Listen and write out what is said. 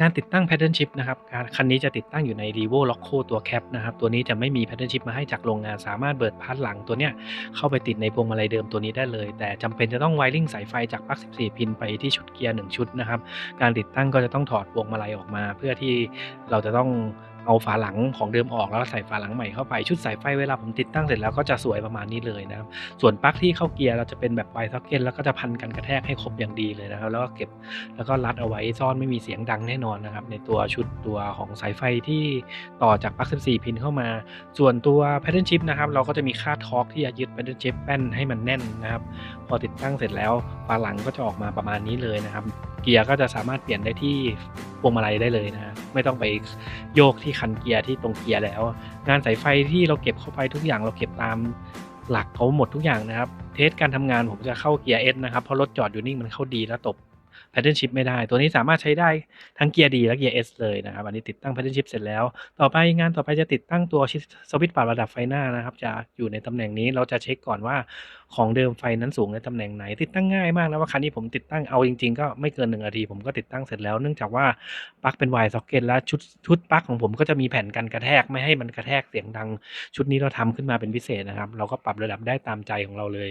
งานติดตั้ง Pattern Chip นะครับคันนี้จะติดตั้งอยู่ใน r e v o Loco ตัวแคปนะครับ ตัวนี้จะไม่มี Pattern Chip มาให้จากโรงงาน สามารถเบิดพาร์ทหลังตัวเนี้ยเข้าไปติดในพวงมาลัยเดิมตัวนี้ได้เลย แต่จำเป็นจะต้องไวริงสายไฟจากปลั๊ก 14 พินไปที่ชุดเกียร์ 1 ชุดนะครับ การติดตั้งก็จะต้องถอดพวงมาลัยออกมา เพื่อที่เราจะต้อง เอาฝาหลังของเดิมออกแล้วใส่ฝาหลังใหม่เข้าไปชุดสายไฟเวลาผมติดตั้งเสร็จแล้วก็จะสวยประมาณนี้เลยนะครับส่วนปลั๊กที่เข้าเกียร์เราจะเป็นแบบไวซ็อกเก็ตแล้วก็จะพันกันกระแทกให้ครบอย่างดีเลยนะครับ แล้วก็เก็บแล้วก็รัดเอาไว้ซ่อนไม่มีเสียงดังแน่นอนนะครับในตัวชุดตัวของสายไฟที่ต่อจากปลั๊ก 14 พินเข้ามา ส่วนตัว pattern chip นะครับเราก็จะมีค่าทอร์กที่จะยึด pattern chip แป้นให้มันแน่นนะครับพอติดตั้งเสร็จแล้วฝาหลังก็จะออกมาประมาณนี้เลยนะครับ เกียร์ก็จะสามารถเปลี่ยนได้ที่พวงมาลัยได้เลยนะไม่ต้องไปโยกที่คันเกียร์ที่ตรงเกียร์แล้ว งานสายไฟที่เราเก็บเข้าไปทุกอย่างเราเก็บตามหลักเขาหมดทุกอย่างนะครับ เทสการทำงานผมจะเข้าเกียร์เอสนะครับเพราะรถจอดอยู่นิ่งมันเข้าดีแล้วตบ pattern shift ไม่ได้ ตัวนี้สามารถใช้ได้ทั้งเกียร์ดีและเกียร์ S เลยนะครับ อันนี้ติดตั้ง pattern shift เสร็จแล้ว ต่อไปงานต่อไปจะติดตั้งตัวสวิตช์ปรับระดับไฟหน้านะครับ จะอยู่ในตำแหน่งนี้เราจะเช็คก่อนว่าของเดิมไฟนั้นสูงในตำแหน่งไหน ติดตั้งง่ายมากนะว่าคันนี้ผมติดตั้งเอาจริงๆ ก็ไม่เกินหนึ่งนาทีผมก็ติดตั้งเสร็จแล้วเนื่องจากว่าปลั๊กเป็น Y socket และชุดชุดปลั๊กของผมก็จะมีแผ่นกันกระแทกไม่ให้มันกระแทกเสียงดัง ชุดนี้เราทำขึ้นมาเป็นพิเศษนะครับ เราก็ปรับระดับได้ตามใจของเราเลย